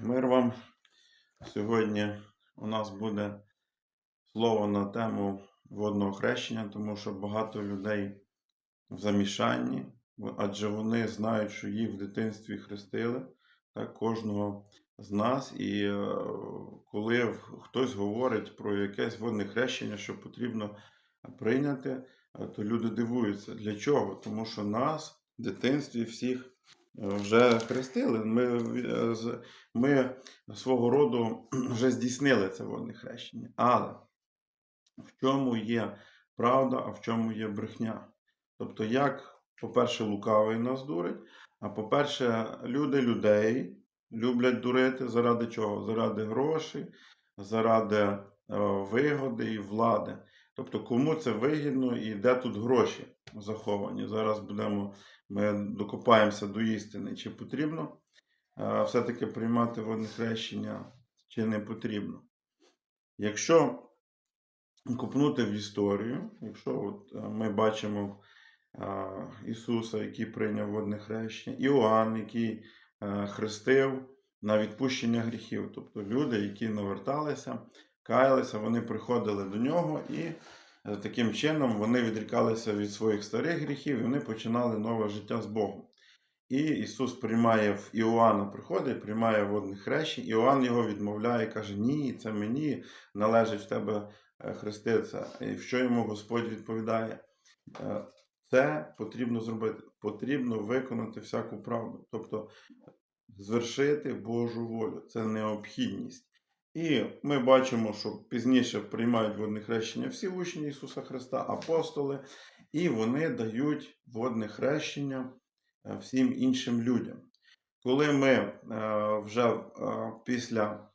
Мир вам. Сьогодні у нас буде слово на тему водного хрещення, тому що багато людей в замішанні, адже вони знають, що їх в дитинстві хрестили, так, кожного з нас. І е, коли хтось говорить про якесь водне хрещення, що потрібно прийняти, е, то люди дивуються. Для чого? Тому що нас в дитинстві всіх вже хрестили. Ми, е, ми свого роду вже здійснили це водне хрещення. Але в чому є правда, а в чому є брехня? Тобто, як, по-перше, лукавий нас дурить, а по-перше, люди людей люблять дурити заради чого? Заради грошей, заради е, вигоди і влади. Тобто, кому це вигідно і де тут гроші заховані? Зараз будемо, ми докопаємося до істини, чи потрібно все-таки приймати водне хрещення, чи не потрібно. Якщо копнути в історію, якщо от е, ми бачимо Ісуса, який прийняв водне хрещення, Іоанн, який е, хрестив на відпущення гріхів, тобто люди, які наверталися, каялися, вони приходили до нього і таким чином вони відрікалися від своїх старих гріхів і вони починали нове життя з Богом. І Ісус приймає в Іоанна, приходить, приймає водне хрещення. Іоанн його відмовляє, каже: Ні, це мені належить в тебе е, хреститися. І що йому Господь відповідає? Е, Це потрібно зробити, потрібно виконати всяку правду, тобто звершити Божу волю. Це необхідність. І ми бачимо, що пізніше приймають водне хрещення всі учні Ісуса Христа, апостоли, і вони дають водне хрещення е, всім іншим людям. Коли ми е, вже е, після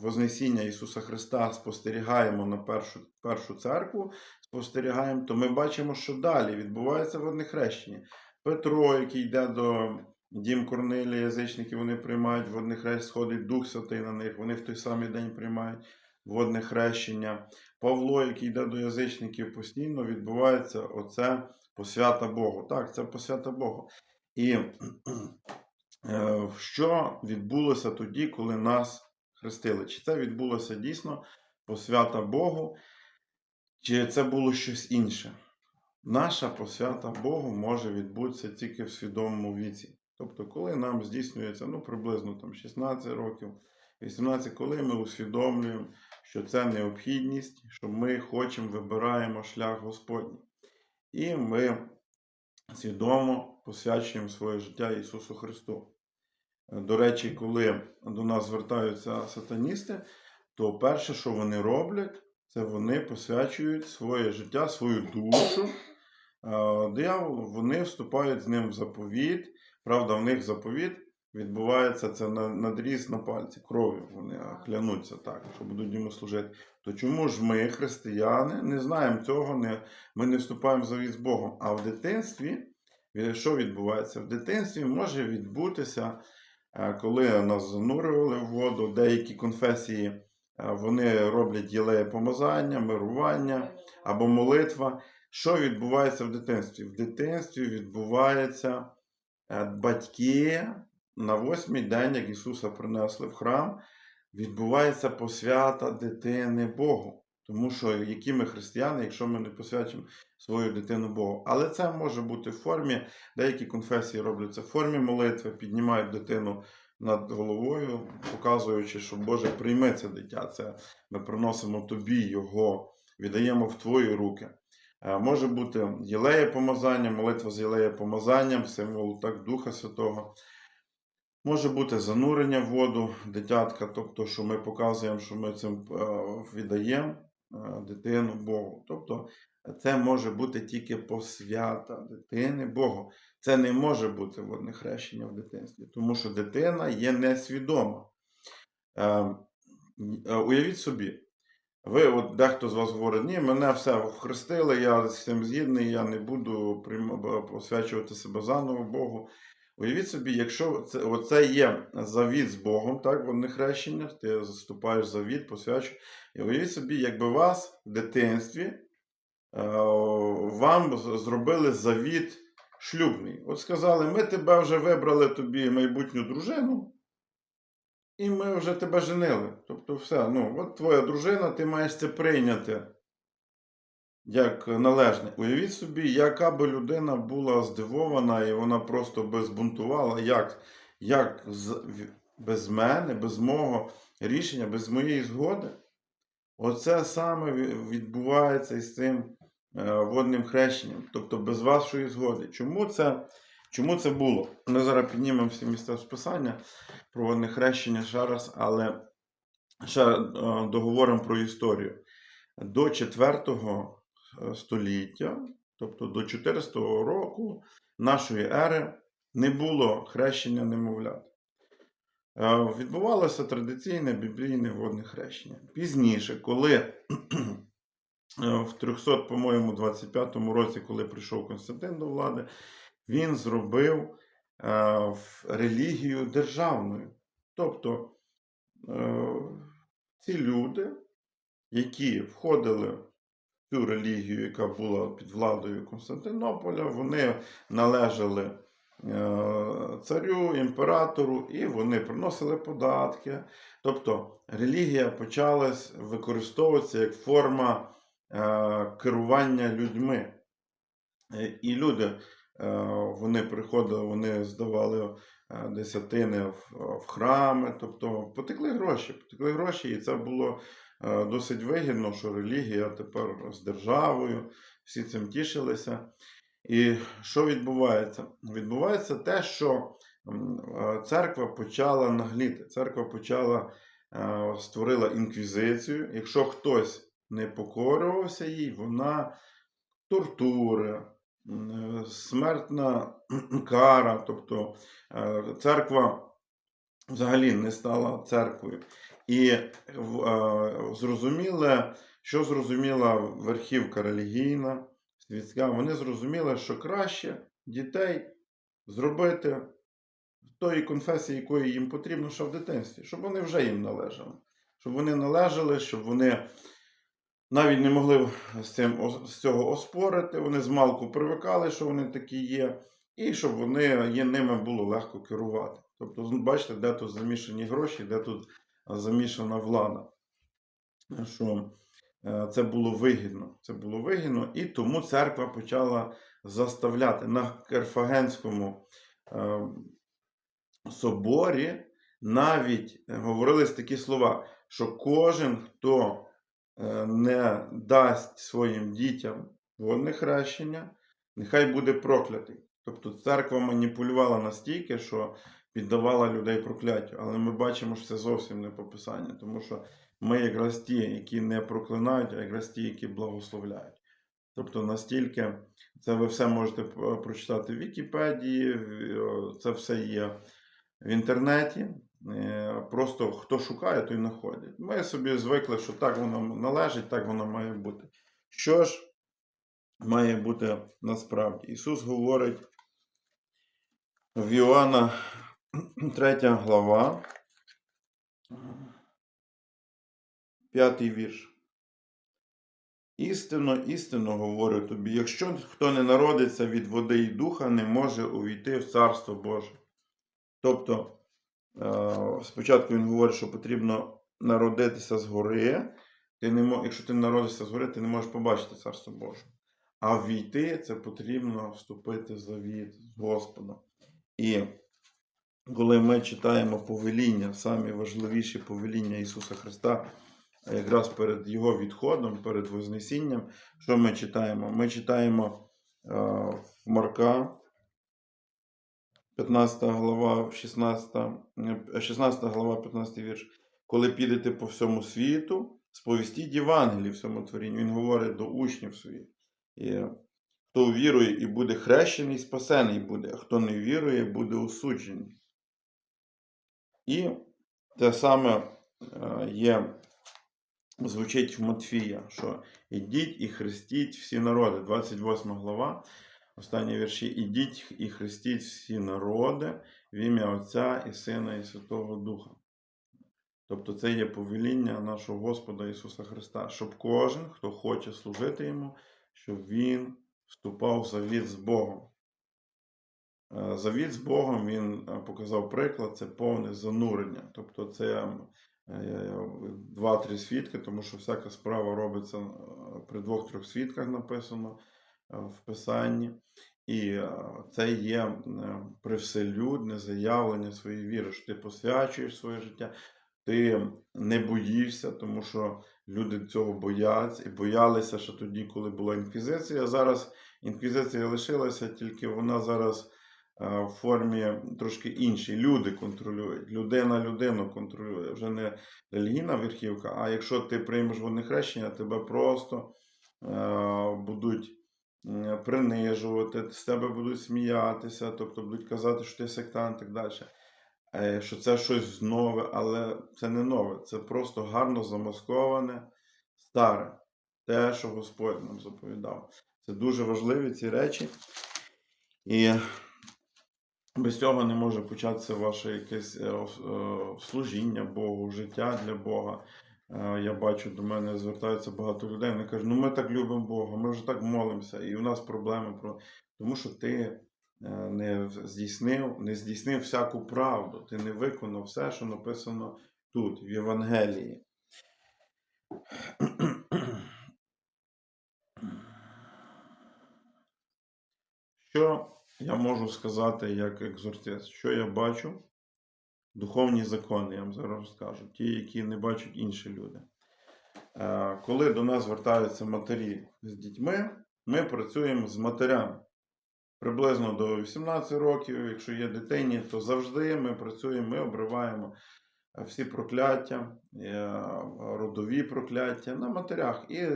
Вознесіння Ісуса Христа спостерігаємо на першу, першу церкву, спостерігаємо, то ми бачимо, що далі відбувається водне хрещення. Петро, який йде до дім Корнилія, язичники, вони приймають водне хрещення, сходить Дух Святий на них, вони в той самий день приймають водне хрещення. Павло, який йде до язичників, постійно відбувається оце посвята Богу. Так, це посвята Богу. І е, що відбулося тоді, коли нас хрестили? Чи це відбулося дійсно посвята Богу, чи це було щось інше? Наша посвята Богу може відбутися тільки в свідомому віці. Тобто, коли нам здійснюється ну, приблизно там, 16 років, 18, коли ми усвідомлюємо, що це необхідність, що ми хочемо, вибираємо шлях Господній. І ми свідомо посвячуємо своє життя Ісусу Христу. До речі, коли до нас звертаються сатаністи, то перше, що вони роблять, це вони посвячують своє життя, свою душу. Е, Дияволу, вони вступають з ним в заповіт. Правда, в них заповіт відбувається це на надріз на пальці, кров'ю. Вони клянуться так, що будуть йому служити. То чому ж ми, християни, не знаємо цього, не, ми не вступаємо в завіт з Богом? А в дитинстві, що відбувається? В дитинстві може відбутися, е, коли нас занурювали в воду, деякі конфесії е, вони роблять єлеє помазання, мирування або молитва. Що відбувається в дитинстві? В дитинстві відбувається е, батьки на восьмий день, як Ісуса принесли в храм, відбувається посвята дитини Богу. Тому що які ми християни, якщо ми не посвячимо свою дитину Богу. Але це може бути в формі, деякі конфесії роблять це в формі молитви, піднімають дитину над головою, показуючи, що Боже, прийми це дитя. Це ми приносимо тобі його, віддаємо в твої руки. Е, Може бути єлеє помазання, молитва з єлеє помазанням, символ так Духа Святого. Може бути занурення в воду дитятка, тобто, що ми показуємо, що ми цим е, віддаємо е, дитину Богу. Тобто це може бути тільки посвята дитини Богу. Це не може бути водне хрещення в дитинстві, тому що дитина є несвідома. Е, е, Уявіть собі, ви, от дехто з вас говорить, ні, мене все вхрестили, я з цим згідний, я не буду посвячувати себе заново Богу. Уявіть собі, якщо це, оце є завіт з Богом, так, водне хрещення, ти заступаєш завіт, посвячуєш. І уявіть собі, якби вас в дитинстві е, вам зробили завіт шлюбний. От сказали, ми тебе вже вибрали тобі майбутню дружину, і ми вже тебе женили. Тобто, все, ну, от твоя дружина, ти маєш це прийняти як належне. Уявіть собі, яка би людина була здивована, і вона просто би збунтувала, як, як з, без мене, без мого рішення, без моєї згоди. Оце саме відбувається із цим е, водним хрещенням, тобто без вашої згоди. Чому це, чому це було? Ми зараз піднімемо всі місця списання про водне хрещення ще раз, але ще е, договоримо про історію. До 4 століття, тобто до 400 року нашої ери, не було хрещення немовлят. Е, Відбувалося традиційне біблійне водне хрещення. Пізніше, коли е, в 300, по-моєму, 25 році, коли прийшов Константин до влади, він зробив е, релігію державною. Тобто е, ці люди, які входили в цю релігію, яка була під владою Константинополя, вони належали е, царю, імператору, і вони приносили податки. Тобто релігія почалась використовуватися як форма керування людьми. І люди вони приходили, вони здавали е, десятини в, храми, тобто потекли гроші, потекли гроші, і це було е, досить вигідно, що релігія тепер з державою, всі цим тішилися. І що відбувається? Відбувається те, що е, церква почала нагліти. Церква почала е, створила інквізицію. Якщо хтось не покорювався їй, вона тортури, е, смертна кара, тобто е, церква взагалі не стала церквою. І е, зрозуміле, що зрозуміла верхівка релігійна, світська, вони зрозуміли, що краще дітей зробити тої конфесії, якої їм потрібно ще в дитинстві, щоб вони вже їм належали. Щоб вони належали, щоб вони навіть не могли з, цим, з цього оспорити, вони з малку привикали, що вони такі є, і щоб вони є, ними було легко керувати. Тобто, бачите, де тут замішані гроші, де тут замішана влада. Що е, це було вигідно. Це було вигідно, і тому церква почала заставляти на Карфагенському е, соборі навіть е, говорились такі слова, що кожен, хто не дасть своїм дітям водне хрещення, нехай буде проклятий. Тобто церква маніпулювала настільки, що піддавала людей прокляттю. Але ми бачимо, що це зовсім не по Писанню, тому що ми якраз ті, які не проклинають, а якраз ті, які благословляють. Тобто настільки це ви все можете е, прочитати в Вікіпедії, е, це все є в інтернеті. Е, Просто хто шукає, той знаходить. Ми собі звикли, що так воно належить, так воно має бути. Що ж має бути насправді? Ісус говорить в Іоанна 3 глава, 5 вірш. Істинно, істинно говорю тобі, якщо хто не народиться від води і духа, не може увійти в Царство Боже. Тобто, спочатку він говорить, що потрібно народитися згори. Ти не мо... Якщо ти народишся згори, ти не можеш побачити Царство Боже. А війти це потрібно вступити в завіт з Господом. І коли ми читаємо повеління, самі важливіші повеління Ісуса Христа, якраз перед Його відходом, перед Вознесінням, що ми читаємо? Ми читаємо е, в Марка, 15 глава, 16, е, 16 глава, 15 вірш. Коли підете по всьому світу, сповістіть Євангелії всьому творінню. Він говорить до учнів своїх. І хто вірує і буде хрещений, спасений буде, а хто не вірує, буде осуджений. І те саме е, є, звучить в Матфія, що ідіть і хрестіть всі народи. 28 глава, останні вірші. Ідіть і хрестіть всі народи в ім'я Отця і Сина і Святого Духа. Тобто це є повеління нашого Господа Ісуса Христа, щоб кожен, хто хоче служити Йому, щоб Він вступав в завіт з Богом. е, завіт з Богом він е, показав приклад, це повне занурення. Тобто це е, два-три свідки, тому що всяка справа робиться при двох-трьох свідках написано в Писанні. І е, це є е, привселюдне заявлення своєї віри, що ти посвячуєш своє життя, ти не боїшся, тому що люди цього бояться і боялися ще тоді, коли була інквізиція. Зараз інквізиція лишилася, тільки вона зараз е, в формі трошки іншій. Люди контролюють, людина людину контролює. Вже не релігійна верхівка, а якщо ти приймеш водне хрещення, тебе просто е, будуть принижувати, з тебе будуть сміятися, тобто будуть казати, що ти сектант і так далі. Е, Що це щось нове, але це не нове, це просто гарно замасковане, старе, те, що Господь нам заповідав. Це дуже важливі ці речі. І без цього не може початися ваше якесь е, е, служіння Богу, життя для Бога. Я бачу, до мене звертаються багато людей. Вони кажуть, ну ми так любимо Бога, ми вже так молимося, і у нас проблеми про. Тому що ти е, не здійснив, не здійснив всяку правду, ти не виконав все, що написано тут, в Євангелії. Що я можу сказати як екзортист? Що я бачу? Духовні закони, я вам зараз розкажу, ті, які не бачать інші люди. Е, Коли до нас звертаються матері з дітьми, ми працюємо з матерями. Приблизно до 18 років, якщо є дитині, то завжди ми працюємо, ми обриваємо е, всі прокляття, е, родові прокляття на матерях. І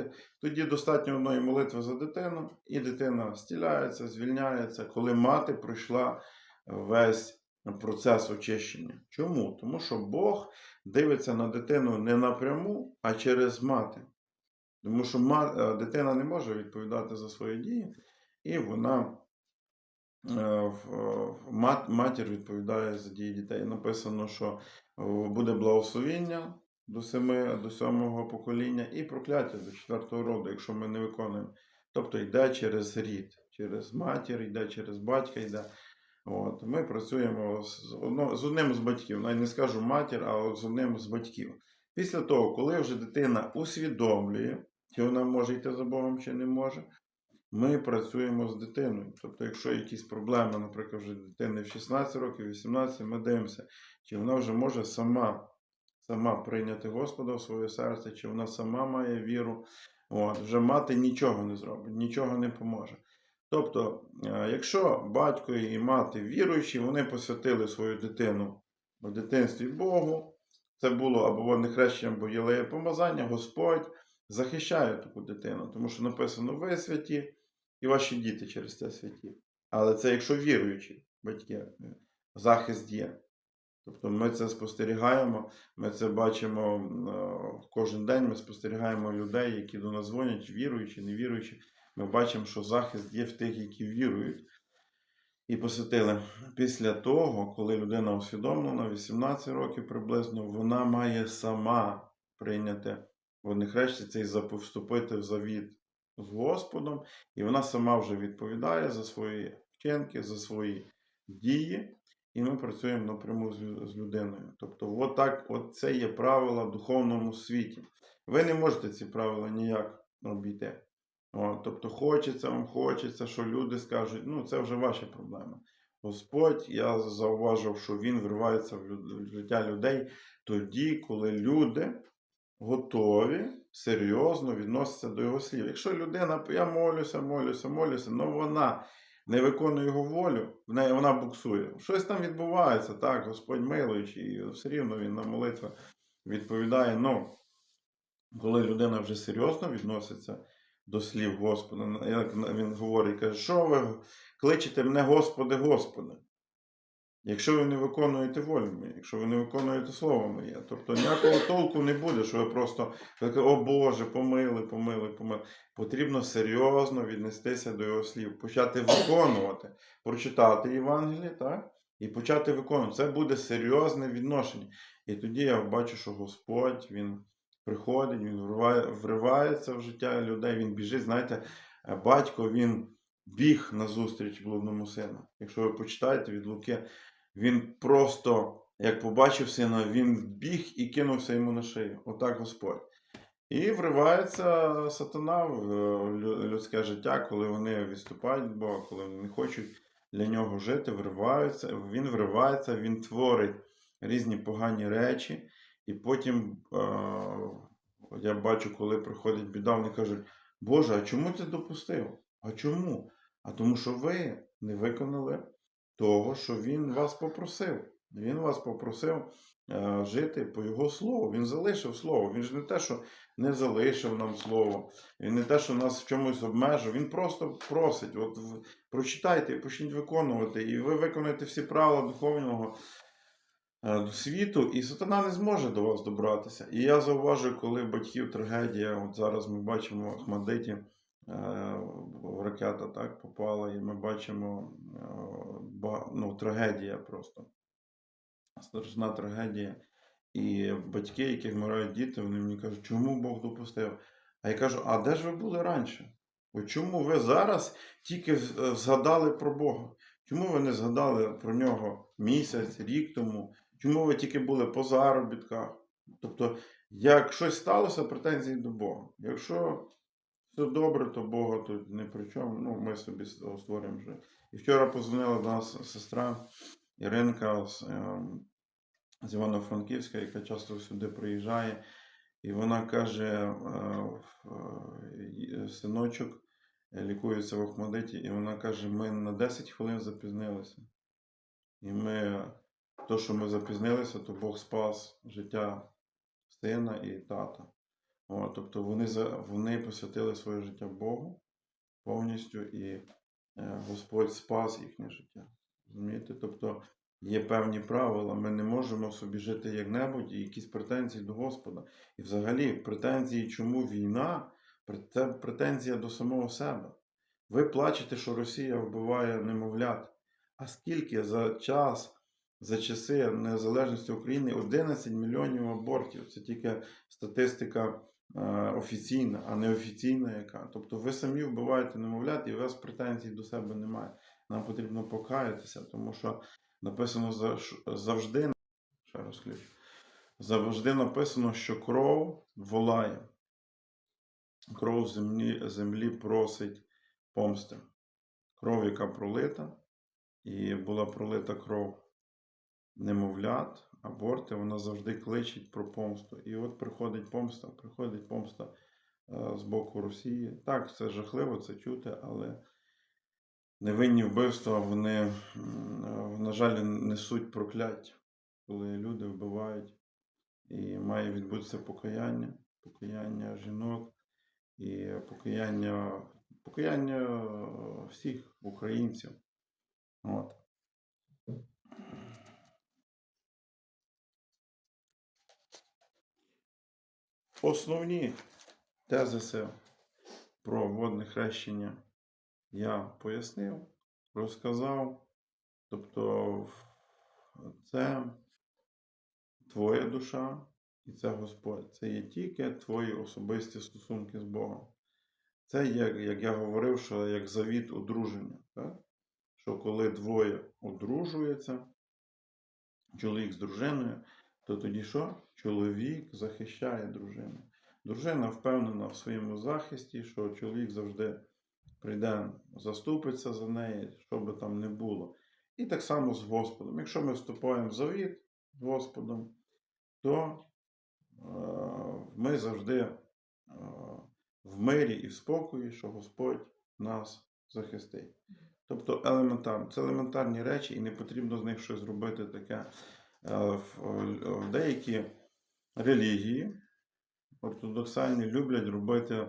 тоді достатньо одної молитви за дитину, і дитина стіляється, звільняється, коли мати пройшла весь процес очищення. Чому? Тому що Бог дивиться на дитину не напряму, а через мати. Тому що е, дитина не може відповідати за свої дії, і вона е, мат- матір відповідає за дії дітей. Написано, що е, буде благословіння до семи, до сьомого покоління і прокляття до четвертого роду, якщо ми не виконуємо. Тобто йде через рід, через матір, йде через батька, йде. От, ми працюємо з, одно, з одним з батьків, навіть не скажу матір, а от з одним з батьків. Після того, коли вже дитина усвідомлює, чи вона може йти за Богом, чи не може, ми працюємо з дитиною. Тобто, якщо якісь проблеми, наприклад, вже дитини в 16 років, 18, ми дивимося, чи вона вже може сама, сама прийняти Господа в своє серце, чи вона сама має віру. От, вже мати нічого не зробить, нічого не поможе. Тобто, е, якщо батько і мати віруючі, вони посвятили свою дитину в дитинстві Богу, це було або водне хрещення, або єлеє помазання, Господь захищає таку дитину, тому що написано ви святі і ваші діти через це святі. Але це якщо віруючі батьки, е, захист є. Тобто ми це спостерігаємо, ми це бачимо е, кожен день, ми спостерігаємо людей, які до нас дзвонять, віруючі, невіруючі. Ми бачимо, що захист є в тих, які вірують. І посвятили. Після того, коли людина усвідомлена, 18 років приблизно, вона має сама прийняти водне хрещення, це і вступити в завіт з Господом, і вона сама вже відповідає за свої вчинки, за свої дії, і ми працюємо напряму з людиною. Тобто, от так, от це є правила в духовному світі. Ви не можете ці правила ніяк обійти. О, тобто хочеться вам, хочеться, що люди скажуть, ну це вже ваші проблеми. Господь, я зауважив, що Він вривається в життя людей тоді, коли люди готові серйозно відносяться до його слів. Якщо людина, я молюся, молюся, молюся, але вона не виконує його волю, в неї вона буксує. Щось там відбувається, так, Господь милуючий, і все рівно він на молитву відповідає. Ну, коли людина вже серйозно відноситься до слів Господа, як він говорить, каже, що ви кличете мене, Господи, Господи. Якщо ви не виконуєте волю мою, якщо ви не виконуєте слово моє, тобто ніякого толку не буде, що ви просто кажете, о Боже, помили, помили, помили. Потрібно серйозно віднестися до його слів, почати виконувати, прочитати Євангеліє, так? І почати виконувати. Це буде серйозне відношення. І тоді я бачу, що Господь Він приходить, він вривається в життя людей, він біжить. Знаєте, е, батько він біг назустріч блудному сину. Якщо ви почитаєте від Луки, він просто, як побачив сина, він біг і кинувся йому на шию. Отак Господь. І вривається сатана в е, людське життя, коли вони відступають від Бога, коли вони не хочуть для нього жити, вриваються, він вривається, він творить різні погані речі. І потім е, я бачу, коли приходить біда, вони кажуть, Боже, а чому ти допустив? А чому? А тому, що ви не виконали того, що він вас попросив. Він вас попросив е, жити по його слову. Він залишив слово. Він ж не те, що не залишив нам слово. Він не те, що нас в чомусь обмежив. Він просто просить: от прочитайте почніть виконувати, і ви виконаєте всі правила духовного е, світу, і сатана не зможе до вас добратися. І я зауважую, коли батьків трагедія, от зараз ми бачимо Ахмадиті, е, ракета так попала, і ми бачимо е, ну, трагедія просто. Страшна трагедія. І батьки, які вмирають діти, вони мені кажуть, чому Бог допустив? А я кажу, а де ж ви були раніше? От чому ви зараз тільки згадали про Бога? Чому ви не згадали про нього місяць, рік тому? Чому ви тільки були по заробітках? Тобто, як щось сталося, претензії до Бога. Якщо все добре, то Бога тут не при чому. Ну, ми собі створюємо вже. І вчора позвонила до нас сестра Іринка з, ем, з Івано-Франківська, яка часто сюди приїжджає. І вона каже: е, е, синочок лікується в Охмадиті, і вона каже: ми на 10 хвилин запізнилися. І ми, то, що ми запізнилися, то Бог спас життя сина і тата. О, тобто вони, вони посвятили своє життя Богу повністю, і е, Господь спас їхнє життя. Розумієте? Тобто є певні правила, ми не можемо собі жити як-небудь і якісь претензії до Господа. І взагалі претензії, чому війна, це претензія до самого себе. Ви плачете, що Росія вбиває немовлят. А скільки за час, за часи незалежності України 11 мільйонів абортів. Це тільки статистика е, офіційна, а не офіційна яка. Тобто ви самі вбиваєте немовлят і у вас претензій до себе немає. Нам потрібно покаятися, тому що написано завжди, ще раз ключ, завжди написано, що кров волає. Кров землі, землі просить помсти. Кров, яка пролита, і була пролита кров немовлят, аборти, вона завжди кличить про помсту. І от приходить помста, приходить помста е, з боку Росії. Так, це жахливо це чути, але невинні вбивства, вони, на жаль, несуть прокляття, коли люди вбивають. І має відбутися покаяння, покаяння жінок і покаяння, покаяння е, всіх українців. От. Основні тезиси про водне хрещення я пояснив, розказав. Тобто, це твоя душа і це Господь. Це є тільки твої особисті стосунки з Богом. Це як, як я говорив, що як завіт одруження. Так? Що коли двоє одружуються, чоловік з дружиною, то тоді що? Чоловік захищає дружину. Дружина впевнена в своєму захисті, що чоловік завжди прийде, заступиться за неї, що би там не було. І так само з Господом. Якщо ми вступаємо в завіт з Господом, то е, ми завжди е, в мирі і в спокої, що Господь нас захистить. Тобто елементарно, це елементарні речі, і не потрібно з них щось зробити таке. Е, в Деякі релігії ортодоксальні люблять робити е,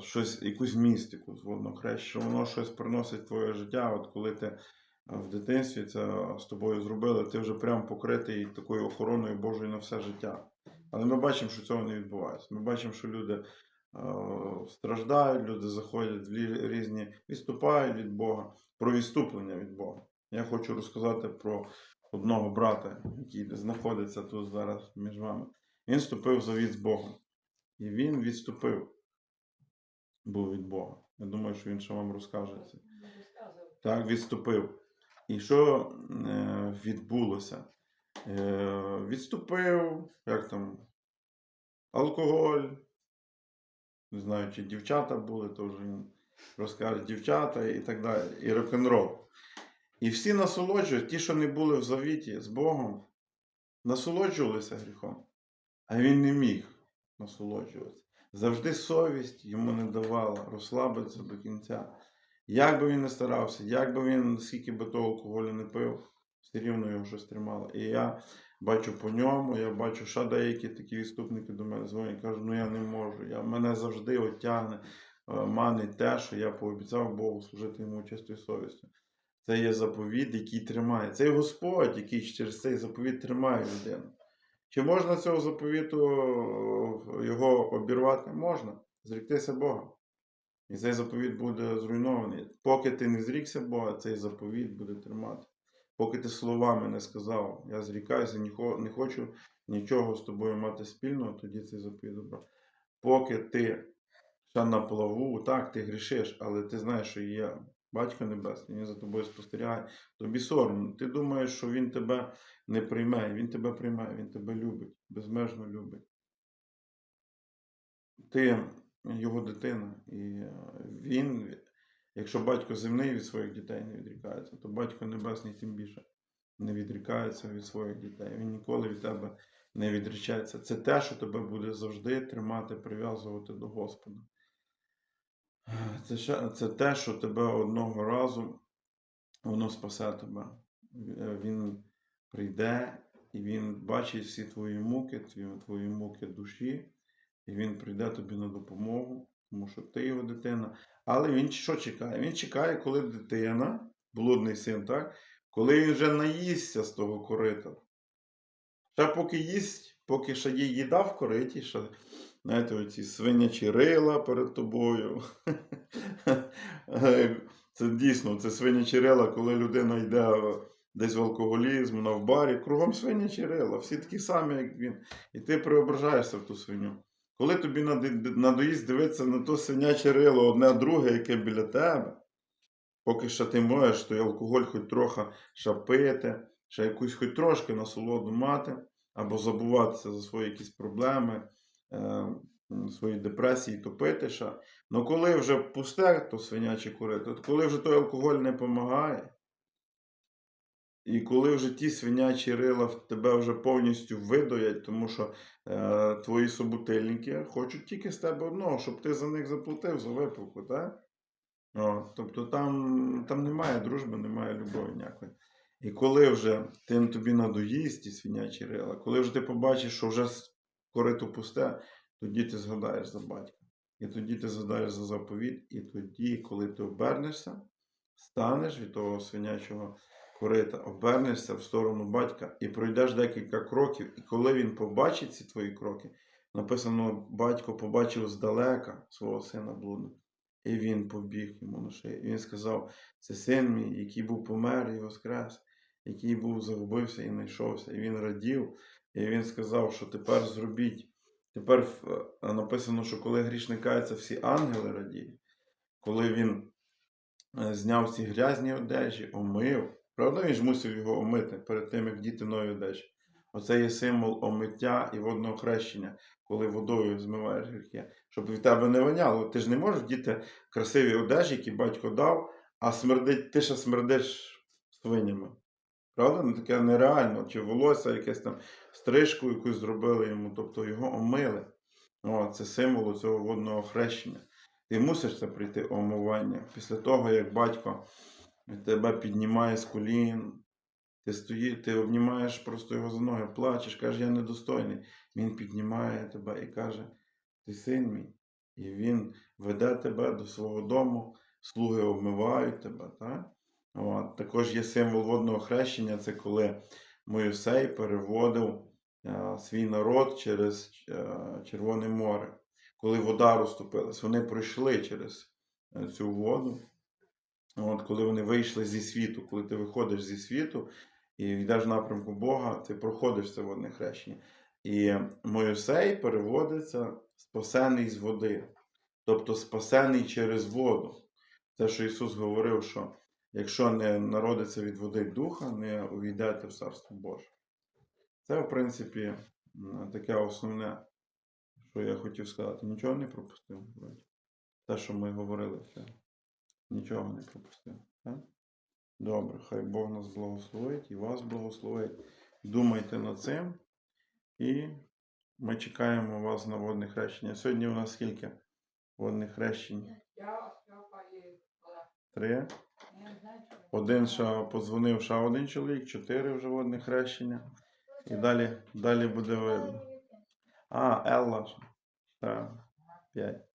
щось, якусь містику з водного хрещення, що воно щось приносить в твоє життя. От коли ти е, в дитинстві це з тобою зробили, ти вже прям покритий такою охороною Божою на все життя. Але ми бачимо, що цього не відбувається. Ми бачимо, що люди е, страждають, люди заходять в різні, відступають від Бога, про відступлення від Бога. Я хочу розказати про одного брата, який знаходиться тут зараз між вами. Він вступив в завіт з Богом. І він відступив був від Бога. Я думаю, що він ще вам розкаже це. Так, відступив. І що е, відбулося? Е, відступив, як там, алкоголь. Не знаю, чи дівчата були, то вже він розкаже дівчата і так далі, і рок-н-рол. І всі насолоджують, ті, що не були в завіті з Богом, насолоджувалися гріхом. А він не міг насолоджуватися. Завжди совість йому не давала розслабитися до кінця. Як би він не старався, як би він, скільки би того алкоголю не пив, все рівно його щось тримало. І я бачу по ньому, я бачу, що деякі такі відступники до мене дзвонять, кажуть, ну я не можу. Я, мене завжди отягне, е, манить те, що я пообіцяв Богу служити йому чистою совістю. Це є заповіт, який тримає. Це є Господь, який через цей заповіт тримає людину. Чи можна цього заповіту е, його обірвати? Можна. Зріктися Бога. І цей заповіт буде зруйнований. Поки ти не зрікся Бога, цей заповіт буде тримати. Поки ти словами не сказав, я зрікаюся, не хочу нічого з тобою мати спільного, тоді цей заповіт добро. Поки ти ще на плаву, так, ти грішиш, але ти знаєш, що є Батько Небесний, він за тобою спостерігає, тобі соромно. Ти думаєш, що він тебе не прийме, він тебе приймає, він тебе любить, безмежно любить. Ти його дитина, і він, якщо батько земний від своїх дітей не відрікається, то батько небесний тим більше не відрікається від своїх дітей. Він ніколи від тебе не відречається. Це те, що тебе буде завжди тримати, прив'язувати до Господа. Це, ще, це те, що тебе одного разу воно спасе тебе. Е, Він прийде і він бачить всі твої муки, твої, твої муки душі, і він прийде тобі на допомогу, тому що ти його дитина. Але він що чекає? Він чекає, коли дитина, блудний син, так? коли він вже наїсться з того корита. Ще поки їсть, поки ще є їда в кориті, ще, знаєте, оці свинячі рила перед тобою. Це дійсно, це свинячі рила, коли людина йде десь в алкоголізм, вона в барі, кругом свинячі рила, всі такі самі, як він. І ти преображаєшся в ту свиню. Коли тобі надоїсть дивитися на то свиняче рило, одне друге, яке біля тебе, поки що ти можеш той алкоголь хоч трохи ще пити, ще якусь хоч трошки насолоду мати, або забуватися за свої якісь проблеми, свої депресії, топити ще. Ну коли вже пусте, то свиняче курити, от коли вже той алкоголь не допомагає, і коли вже ті свинячі рила в тебе вже повністю видоять, тому що е, твої собутильники хочуть тільки з тебе одного, щоб ти за них заплатив за випивку, так? О, тобто там, там немає дружби, немає любові ніякої. І коли вже тим тобі надоїсть ті свинячі рила, коли вже ти побачиш, що вже корито пусте, тоді ти згадаєш за батька. І тоді ти згадаєш за заповіт, і тоді, коли ти обернешся, станеш від того свинячого корита, обернешся в сторону батька і пройдеш декілька кроків, і коли він побачить ці твої кроки, написано, батько побачив здалека свого сина блудного. І він побіг йому на шию. І він сказав: це син мій, який був помер і воскрес, який був загубився і знайшовся. І він радів, і він сказав, що тепер зробіть. Тепер е, написано, що коли грішник кається, всі ангели радіють. Коли він е, зняв ці грязні одежі, омив. Правда, він ж мусив його омити перед тим, як діти нові одежі. Оце є символ омиття і водного хрещення, коли водою змиваєш гріхи. Щоб від тебе не воняло. Ти ж не можеш діти красиві одежі, які батько дав, а смердить, ти ще смердиш свинями. Правда? Ну таке нереально. Чи волосся якесь там стрижку якусь зробили йому, тобто його омили. О, це символ цього водного хрещення. Ти мусиш це прийти омивання. Після того, як батько тебе піднімає з колін, ти стої, ти обнімаєш просто його за ноги, плачеш, каже, я недостойний. Він піднімає тебе і каже, ти син мій. І він веде тебе до свого дому, слуги обмивають тебе. Так? От. Також є символ водного хрещення, це коли Моїсей переводив е, свій народ через е, Червоне море. Коли вода розтопилась, вони пройшли через е, цю воду. От, коли вони вийшли зі світу, коли ти виходиш зі світу і йдеш в напрямку Бога, ти проходиш це водне хрещення. І Моїсей переводиться спасений з води. тобто спасений через воду. Те, що Ісус говорив, що якщо не народиться від води духа, не увійдете в Царство Боже. Це, в принципі, таке основне, що я хотів сказати. Нічого не пропустив. Те, що ми говорили, це нічого не пропустив. Так? Добре, хай Бог нас благословить і вас благословить. Думайте над цим. І ми чекаємо вас на водне хрещення. Сьогодні у нас скільки водних хрещень? Три. Я не знаю, чи ви- Один ще подзвонив, ще один чоловік, чотири вже водне хрещення. І далі, далі буде видно. А, Елла. Так, п'ять.